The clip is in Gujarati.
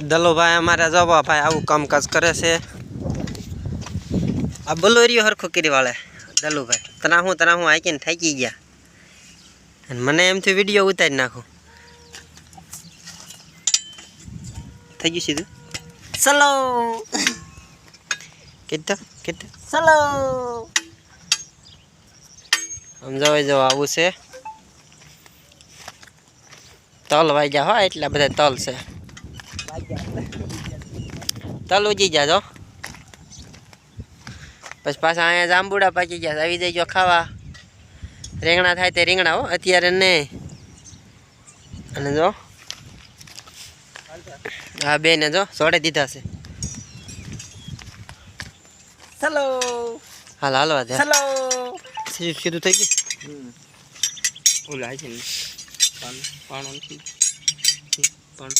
દલોભાઈ અમારા જવા ભાઈ આવું કામકાજ કરે છે. આ બલોરીઓ હરખો કરી વાળે દલુભાઈ. તના હું તના હું આકીને થાકી ગયા. અને મને એમથી વીડિયો ઉતારી નાખું. થઈ ગયું સીધું? ચલો. કીધું કીધું. ચલો. આમ જવા આવું છે. તલ વાગ્યા હોય એટલા બધા તલ છે. તલ ઉજી જાજો. પછી પાછા અહીંયા જાંબુડા પાકી ગયા. આવી ગયો ખાવા. રીંગણા થાય તે રીંગણા હો અત્યારે નહીં અને જો. હા બે ને જો સોડે દીધા છે. હલો હાલ હાલો ચલો સીધું સીધું થઈ ગયું? ઓલા છે ને. પાણી પાણી નથી પાણ